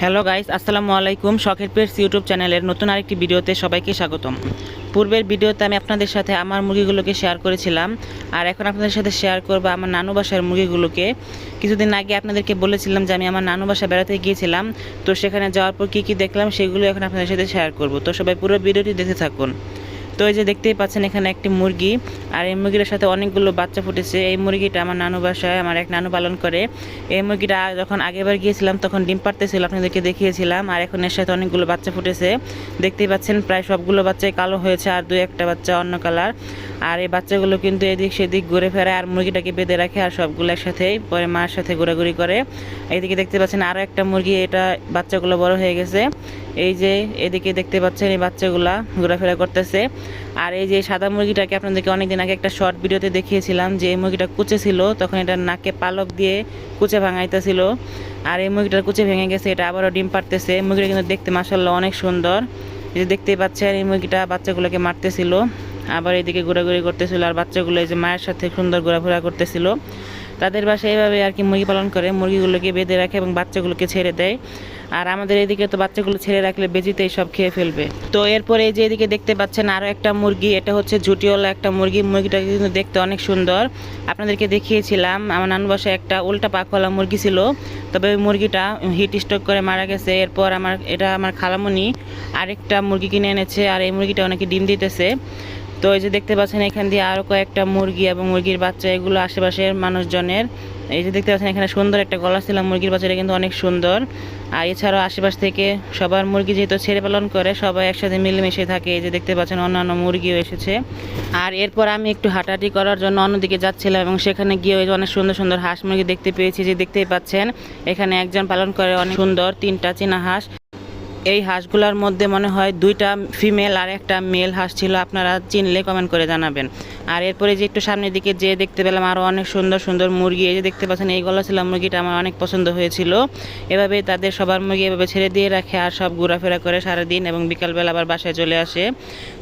Hello guys, আসসালামু আলাইকুম। শখের পেটস ইউটিউব চ্যানেলের নতুন আরেকটি ভিডিওতে সবাইকে স্বাগতম। পূর্বের ভিডিওতে আমি আপনাদের সাথে আমার মুরগিগুলোকে শেয়ার করেছিলাম, আর এখন আপনাদের সাথে শেয়ার করব আমার নানু বাসার মুরগিগুলোকে। কিছুদিন আগে আপনাদেরকে বলেছিলাম যে আমি আমার নানু বাসা বেড়াতে গিয়েছিলাম, তো সেখানে যাওয়ার পর কী কী দেখলাম সেগুলো এখন আপনাদের সাথে শেয়ার করব। তো সবাই পুরো ভিডিওটি দেখে থাকুন। তো এই যে দেখতেই পাচ্ছেন এখানে একটি মুরগি, আর এই মুরগিটার সাথে অনেকগুলো বাচ্চা ফুটেছে। এই মুরগিটা আমার নানু বাসায় আমার এক নানু পালন করে। এই মুরগিটা যখন আগেবার গিয়েছিলাম তখন ডিম পারতেছিল আপনাদেরকে দেখিয়েছিলাম, আর এখন এর সাথে অনেকগুলো বাচ্চা ফুটেছে। দেখতেই পাচ্ছেন প্রায় সবগুলো বাচ্চাই কালো হয়েছে, আর দু একটা বাচ্চা অন্য কালার আর এই বাচ্চাগুলো কিন্তু এদিক সেদিক ঘুরে ফেরে আর মুরগিটাকে বেঁধে রাখে আর সবগুলো একসাথেই। পরে মার সাথে ঘোরাঘুরি করে। এইদিকে দেখতে পাচ্ছেন আরও একটা মুরগি, এটা বাচ্চাগুলো বড় হয়ে গেছে। এই যে এদিকে দেখতে পাচ্ছেন এই বাচ্চাগুলা ঘোরাফেরা করতেছে। আর এই যে সাদা মুরগিটাকে আপনাদেরকে অনেকদিন আগে একটা শর্ট ভিডিওতে দেখিয়েছিলাম যে এই মুরগিটা কুচে ছিল, তখন এটা নাকে পালক দিয়ে কুচে ভাঙাইতেছিল। আর এই মুরগিটার কুচে ভেঙে গেছে, এটা আবারও ডিম পারতেছে মুরগিটা কিন্তু দেখতে মাসাল্লাহ অনেক সুন্দর। এই যে দেখতেই পাচ্ছেন এই মুরগিটা বাচ্চাগুলোকে মারতেছিল। আবার এদিকে ঘোরাঘুরি করতেছিল, আর বাচ্চাগুলো এই যে মায়ের সাথে সুন্দর ঘোরাফেরা করতেছিল। তাদের বাসায় এইভাবে আর কি মুরগি পালন করে, মুরগিগুলোকে বেঁধে রাখে এবং বাচ্চাগুলোকে ছেড়ে দেয়। আর আমাদের এদিকে তো বাচ্চাগুলো ছেড়ে রাখলে বেজিতেই সব খেয়ে ফেলবে। তো এরপরে এই যে এদিকে দেখতে পাচ্ছেন আরও একটা মুরগি, এটা হচ্ছে ঝুটিওয়ালা একটা মুরগি। মুরগিটা কিন্তু দেখতে অনেক সুন্দর। আপনাদেরকে দেখিয়েছিলাম, আমার নানু বাসায় একটা উল্টা পাকওয়ালা মুরগি ছিল, তবে ওই মুরগিটা হিট স্ট্রোক করে মারা গেছে। এরপর আমার, এটা আমার খালামণি আরেকটা মুরগি কিনে এনেছে, আর এই মুরগিটা অনেকে ডিম দিতেছে। তো এই যে দেখতে পাচ্ছেন এখান দিয়ে আরও কয়েকটা মুরগি এবং মুরগির বাচ্চা, এগুলো আশেপাশের মানুষজনের। এই যে দেখতে পাচ্ছেন এখানে সুন্দর একটা গলা ছিল, মুরগির বাচ্চাটা কিন্তু অনেক সুন্দর। আর এছাড়াও আশেপাশ থেকে সবার মুরগি যেহেতু ছেড়ে পালন করে, সবাই একসাথে মিলেমিশে থাকে। এই যে দেখতে পাচ্ছেন অন্যান্য মুরগিও এসেছে। আর এরপর আমি একটু হাঁটাহাঁটি করার জন্য অন্যদিকে যাচ্ছিলাম এবং সেখানে গিয়ে ওই অনেক সুন্দর সুন্দর হাঁস মুরগি দেখতে পেয়েছি। যে দেখতেই পাচ্ছেন, এখানে একজন পালন করে অনেক সুন্দর তিনটা চীনা হাঁস। এই হাঁসগুলোর মধ্যে মনে হয় দুইটা ফিমেল আর একটা মেল হাঁস ছিল, আপনারা চিনলে কমেন্ট করে জানাবেন। আর এরপরে যে একটু সামনের দিকে যে দেখতে পেলাম আরও অনেক সুন্দর সুন্দর মুরগি, এই যে দেখতে পাচ্ছেন, এই গলা ছিল মুরগিটা আমার অনেক পছন্দ হয়েছিল। এভাবে তাদের সবার মুরগি এভাবে ছেড়ে দিয়ে রাখে আর সব ঘোরাফেরা করে সারাদিন এবং বিকালবেলা আবার বাসায় চলে আসে।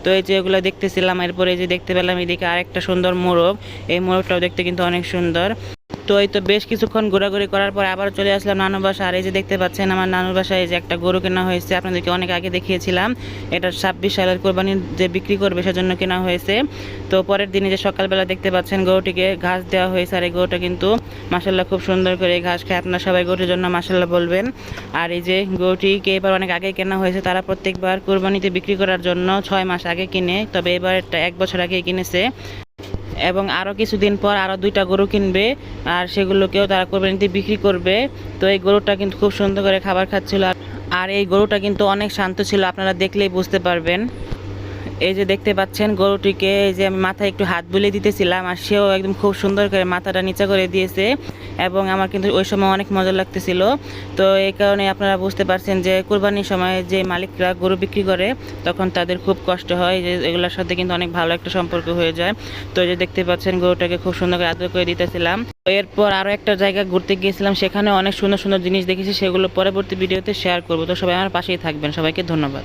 তো এই যে এগুলো দেখতেছিলাম, এরপরে যে দেখতে পেলাম, এদিকে আরেকটা সুন্দর মোরগ, এই মোরগটাও দেখতে কিন্তু অনেক সুন্দর। তো এই তো বেশ কিছুক্ষণ ঘোরাঘুরি করার পর আবার চলে আসলাম নানুর বাসা আর এই যে দেখতে পাচ্ছেন, আমার নানুর বাসায় এই যে একটা গরু কেনা হয়েছে। আপনাদেরকে অনেক আগে দেখিয়েছিলাম, এটা ছাব্বিশ সালের কোরবানির যে বিক্রি করবে সেজন্য কেনা হয়েছে। তো পরের দিনে যে সকালবেলা দেখতে পাচ্ছেন, গরুটিকে ঘাস দেওয়া হয়েছে। আর এই গরুটা কিন্তু মাসাল্লাহ খুব সুন্দর করে ঘাস খায়। আপনারা সবাই গরুটির জন্য মাসাল্লাহ বলবেন। আর এই যে গরুটিকে এবার অনেক আগে কেনা হয়েছে, তারা প্রত্যেকবার কোরবানিতে বিক্রি করার জন্য ছয় মাস আগে কিনে, তবে এবার এক বছর আগে কিনেছে। এবং আরও কিছুদিন পর আরও দুইটা গরু কিনবে, আর সেগুলোকেও তারা কোরবানিতে বিক্রি করবে। তো এই গরুটা কিন্তু খুব সুন্দর করে খাবার খাচ্ছিল। আর- আর এই গরুটা কিন্তু অনেক শান্ত ছিল, আপনারা দেখলেই বুঝতে পারবেন। এই যে দেখতে পাচ্ছেন গরুটিকে, এই যে আমি মাথায় একটু হাত বুলিয়ে দিতেছিলাম আর সেও একদম খুব সুন্দর করে মাথাটা নিচা করে দিয়েছে এবং আমার কিন্তু ওই সময় অনেক মজা লাগতেছিল। তো এই কারণে আপনারা বুঝতে পারছেন যে কোরবানির সময় যে মালিকরা গরু বিক্রি করে, তখন তাদের খুব কষ্ট হয় যে এগুলোর সাথে কিন্তু অনেক ভালো একটা সম্পর্ক হয়ে যায়। তো এই যে দেখতে পাচ্ছেন গরুটাকে খুব সুন্দর করে আদর করে দিতেছিলাম। এরপর আরও একটা জায়গা ঘুরতে গিয়েছিলাম, সেখানে অনেক সুন্দর সুন্দর জিনিস দেখেছি, সেগুলো পরবর্তী ভিডিওতে শেয়ার করব। তো সবাই আমার পাশেই থাকবেন। সবাইকে ধন্যবাদ।